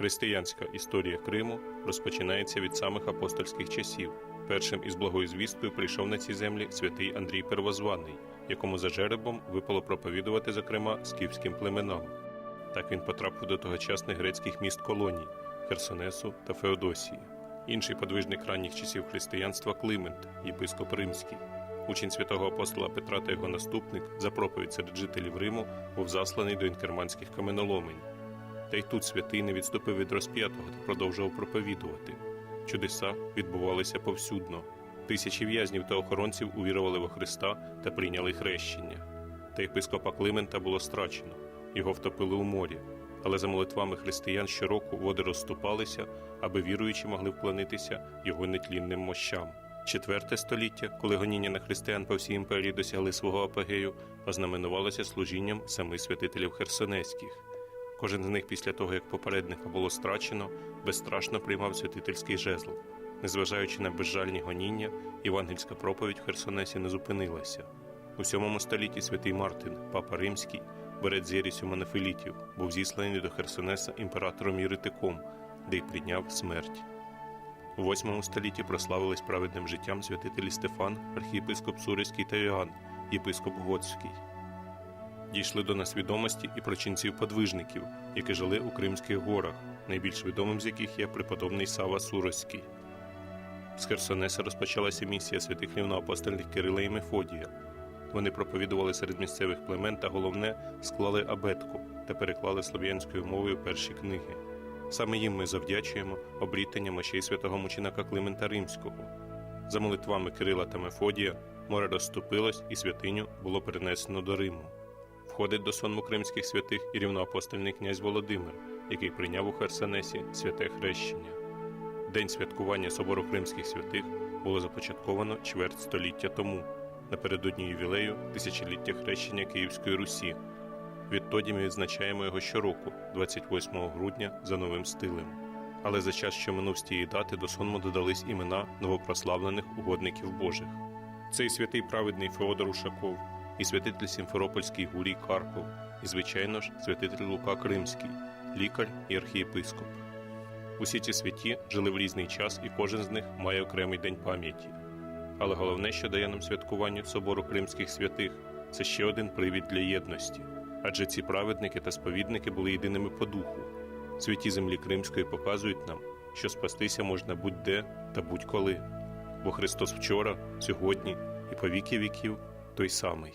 Християнська історія Криму розпочинається від самих апостольських часів. Першим із благою звісткою прийшов на ці землі святий Андрій Первозваний, якому за жеребом випало проповідувати, зокрема, скіфським племенам. Так він потрапив до тогочасних грецьких міст колоній Херсонесу та Феодосії. Інший подвижник ранніх часів християнства Климент, єпископ Римський. Учень святого апостола Петра та його наступник за проповідь серед жителів Риму був засланий до інкерманських каменоломень. Та й тут святий не відступив від розп'ятого та продовжував проповідувати. Чудеса відбувалися повсюдно. Тисячі в'язнів та охоронців увірували во Христа та прийняли хрещення. Та єпископа Климента було страчено, його втопили у морі. Але за молитвами християн щороку води розступалися, аби віруючі могли вклонитися його нетлінним мощам. Четверте століття, коли гоніння на християн по всій імперії досягли свого апогею, ознаменувалося служінням самих святителів херсонеських. Кожен з них після того, як попередника було страчено, безстрашно приймав святительський жезл. Незважаючи на безжальні гоніння, євангельська проповідь в Херсонесі не зупинилася. У сьомому столітті святий Мартин, папа римський, берець з єрісю монофілітів, був зісланий до Херсонеса імператором Єритиком, де й прийняв смерть. У восьмому столітті прославились праведним життям святителі Стефан, архієпископ Сурицький та Іоанн, єпископ Готський. Дійшли до нас відомості і про ченців-подвижників, які жили у Кримських горах, найбільш відомим з яких є преподобний Сава Суроський. З Херсонеса розпочалася місія святих рівноапостольних Кирила і Мефодія. Вони проповідували серед місцевих племен та головне склали абетку та переклали слов'янською мовою перші книги. Саме їм ми завдячуємо обрітання мощей святого мученика Климента Римського. За молитвами Кирила та Мефодія море розступилось і святиню було перенесено до Риму. Входить до сонму кримських святих і рівноапостольний князь Володимир, який прийняв у Херсонесі святе хрещення. День святкування собору кримських святих було започатковано чверть століття тому, напередодні ювілею тисячоліття хрещення Київської Русі. Відтоді ми відзначаємо його щороку, 28 грудня, за новим стилем. Але за час, що минув з тієї дати, до сонму додались імена новопрославлених угодників Божих. Цей святий праведний Феодор Ушаков, і святитель Сімферопольський Гурій Карпов, і, звичайно ж, святитель Лука Кримський, лікар і архієпископ. Усі ці святі жили в різний час, і кожен з них має окремий день пам'яті. Але головне, що дає нам святкуванню собору кримських святих, це ще один привід для єдності. Адже ці праведники та сповідники були єдиними по духу. Святі землі Кримської показують нам, що спастися можна будь-де та будь-коли, бо Христос вчора, сьогодні і по віки віків той самий.